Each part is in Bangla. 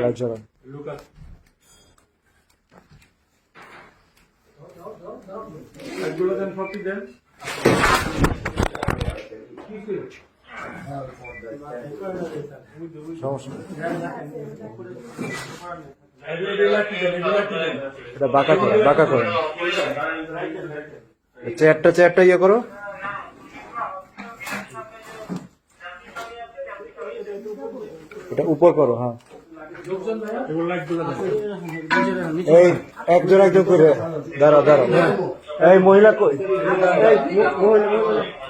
লাইট জ্বালান। একগুলো দেন সবটি দেন এটা বাঁকা করেন বাঁকা করেন চেয়ারটা চেয়ারটা ইয়ে করো। এটা উপর করো হ্যাঁ। এই একজন একজন করে। এই, মহিলা কই?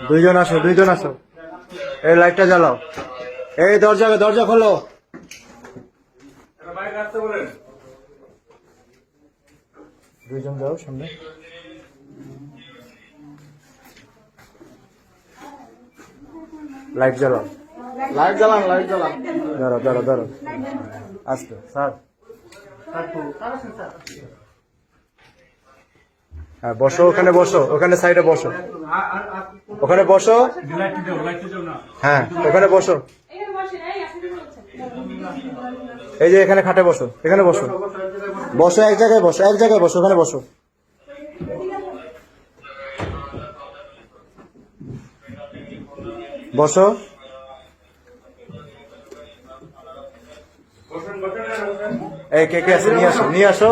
দুইজন আসো দুইজন আসো। এই, লাইটটা জ্বালাও। এই, দরজা দরজা খোলো। দুইজন যাও সামনে। লাইট জ্বালাও লাইট জ্বালান লাইট জ্বালান। দাঁড়াও দাঁড়াও দাঁড়াও আস্তে স্যার। হ্যাঁ বসো ওখানে বসো ওখানে সাইডে বসো। ওখানে বসো। হ্যাঁ ওখানে বসো। এই যে এখানে খাটে বসো এখানে বসো। বসো এক জায়গায় বসো এক জায়গায় বসো ওখানে বসো। বসো। এই কে কে আছে? নিয়ে আসো নিয়ে আসো।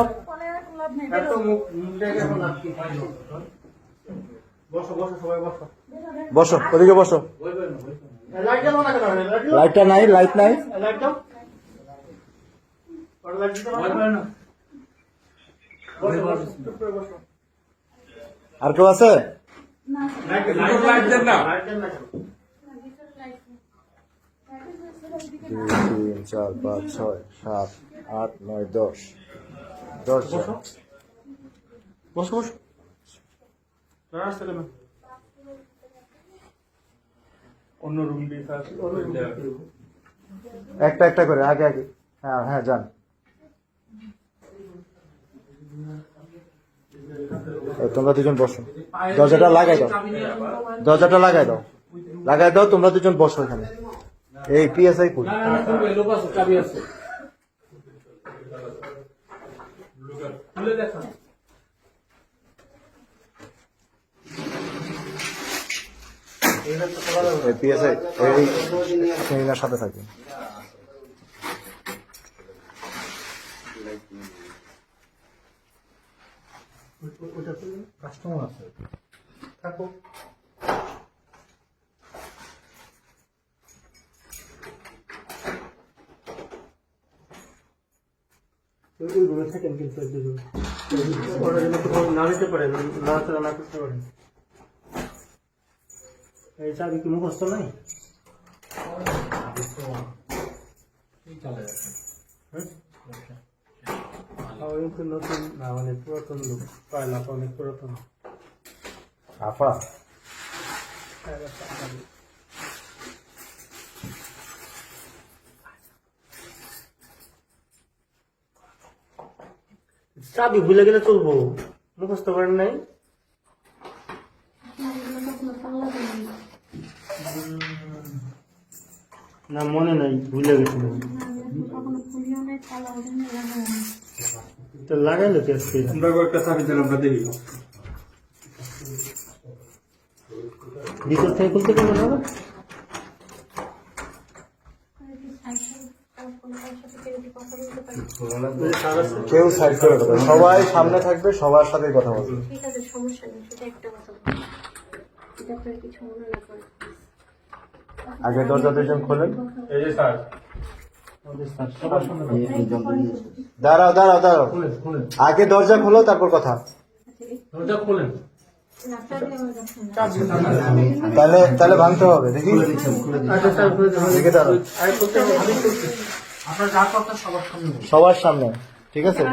বসো ওদিকে বসো। লাইটটা নাই লাইট নাই। আর কেউ আছে? লাইট লাইট দেন না। লাইট দেন না কেন? দুই তিন চার পাঁচ ছয় সাত আট নয় দশ। দশ জন। বসো। বসো অন্য রুম একটা একটা করে আগে আগে। হ্যাঁ হ্যাঁ যান। তোমরা দুজন বসো। দরজাটা লাগাই দাও। দরজাটা লাগাই দাও। লাগাই দাও তোমরা দুজন বসো এখানে। এই পিএসআই কই? লোক আছে চাবি আছে। খুলে দেখা। পিএসআই এই সেমিনার সাথে থাকবে। কাস্টমার আছে। থাকো। ওই রুমে থাকেন কিন্তু এক দুজন ওরা যেন কোথাও না নিতে পারে নাড়াচাড়া না করতে পারেন। এই চাবি কি মুখস্থ নাই? হ্যাঁ? নতুন না মানে পুরাতন লোক পায়লা অনেক পুরাতন। আফা চাবি ভুলে গেলে চলবো। মুখস্থ করেন নাই? না মনে নাই ভুলে গেছিল তো লাগাইলো কি আজকে। আমরা একটা চাবি দিলাম আমরা দেখি ভিতর থেকে খুলতে পারব না কেউ সাইড করে দেবে। সবাই সামনে থাকবে সবার সাথে কথা বলবে। ঠিক আছে সমস্যা নেই সেটা একটা কথা এটা আপনার কিছু মনে না করে। আগে দরজা দুজন খোলেন। এই যে স্যার। দাঁড়াও দাঁড়াও দাঁড়াও। আগে দরজা খোলো তারপর কথা। দরজা খুলেন। তাহলে তাহলে ভাঙতে হবে দেখি। আচ্ছা কথা। সবার সামনে। ঠিক আছে?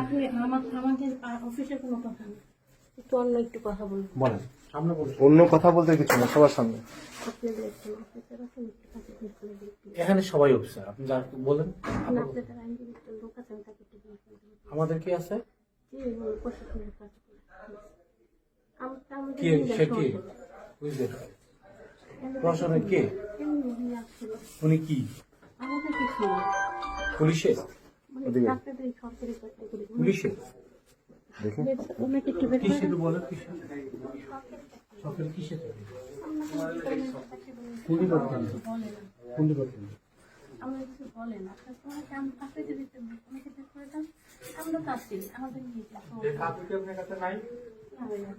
বলেন। সামনে অন্য কথা বলতে কিছু না সবার সামনে। এখানে সবাই অফিসার আপনি যা বলেন। আমাদের কি আছে? কি? সে কি। প্রশাসনের কে? উনি কি? আমাকে কিছু না। পুলিশে?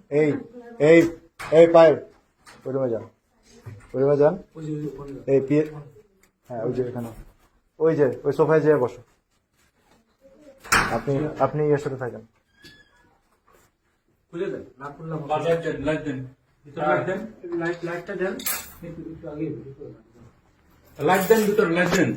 এই এই এই পায়েল ওই রুমে যান। ওই যান। ওই যে ওই যে ফোন- এই পিয়ে হ্যাঁ ওই যে এখানে। ওই যে ওই সোফায় যেয়ে বসো। আপনি আপনি এর সাথে থাকেন। খুলে দেন। না খুললাম লাইট দেন লাইট দেন। লাইট দেন। লাইট লাইটটা দেন। লাইট দেন ভিতরে লাইট দেন।